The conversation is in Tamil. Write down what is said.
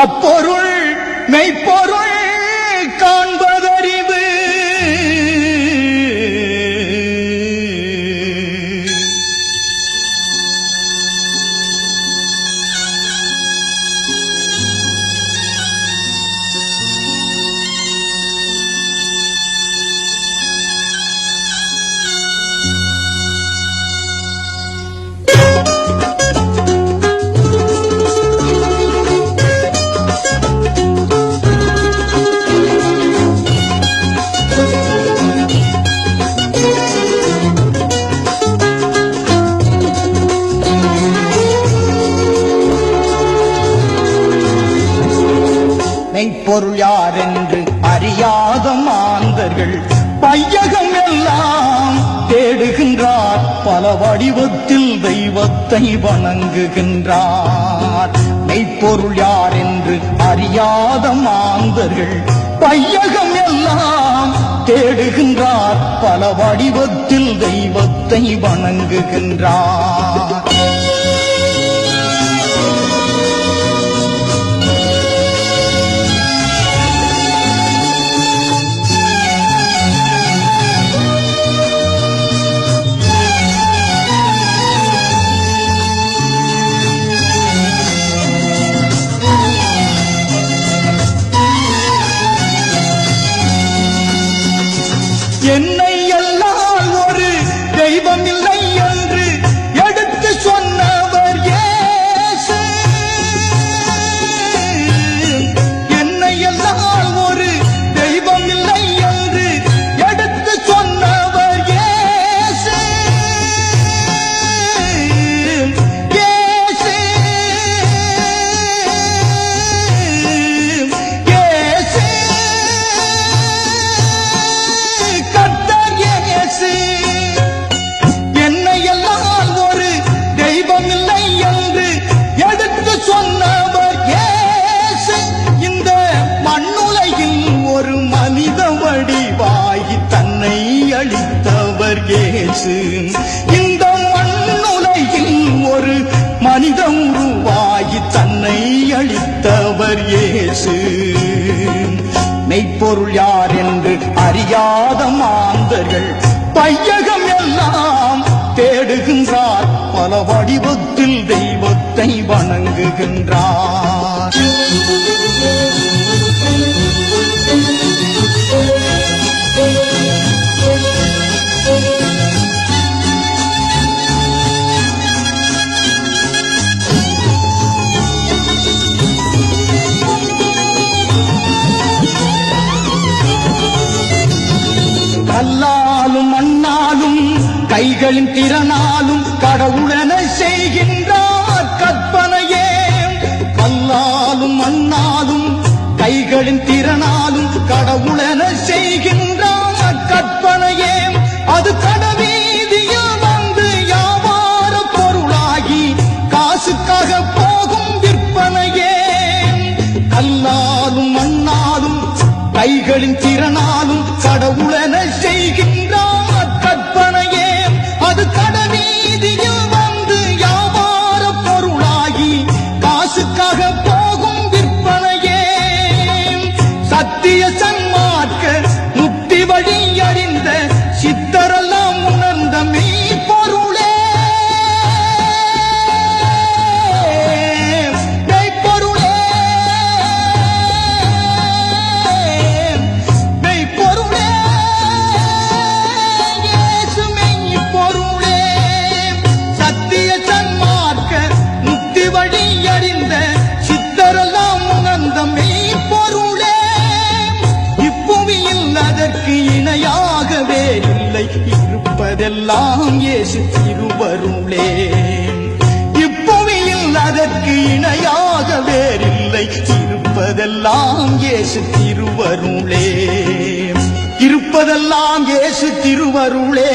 அப்பொருள் மெய்ப்பொருள் மெய்ப்பொருள் யாரென்று அறியாத மாந்தர்கள். பையகம் எல்லாம் தேடுகின்றார். பல வடிவத்தில் தெய்வத்தை வணங்குகின்றார். மெய்ப்பொருள் யார் என்று அறியாத மாந்தர்கள். பையகம் எல்லாம் தேடுகின்றார். பல வடிவத்தில் தெய்வத்தை வணங்குகின்றார். என்னை எல்லாம் பொருள் யார் என்று அறியாத மாந்தர்கள். பையகம் எல்லாம் தேடுகின்றார். பல வடிவத்தில் தெய்வத்தை வணங்குகின்றார். கல்லாலும் மண்ணாலும் கைகளின் திறனாலும் கடவுளென செய்கின்றார் கற்பனையே. கல்லாலும் மண்ணாலும் கைகளின் திறனாலும் கடவுள கைகளின் திறனாலும் கடவுளென செய்கின்றான். இல்லை இருப்பதெல்லாம் இயேசு திருவருளே. இப்புவியில் அதற்கு இணையாக வேறில்லை. இருப்பதெல்லாம் இயேசு திருவருளே. இருப்பதெல்லாம் இயேசு திருவருளே.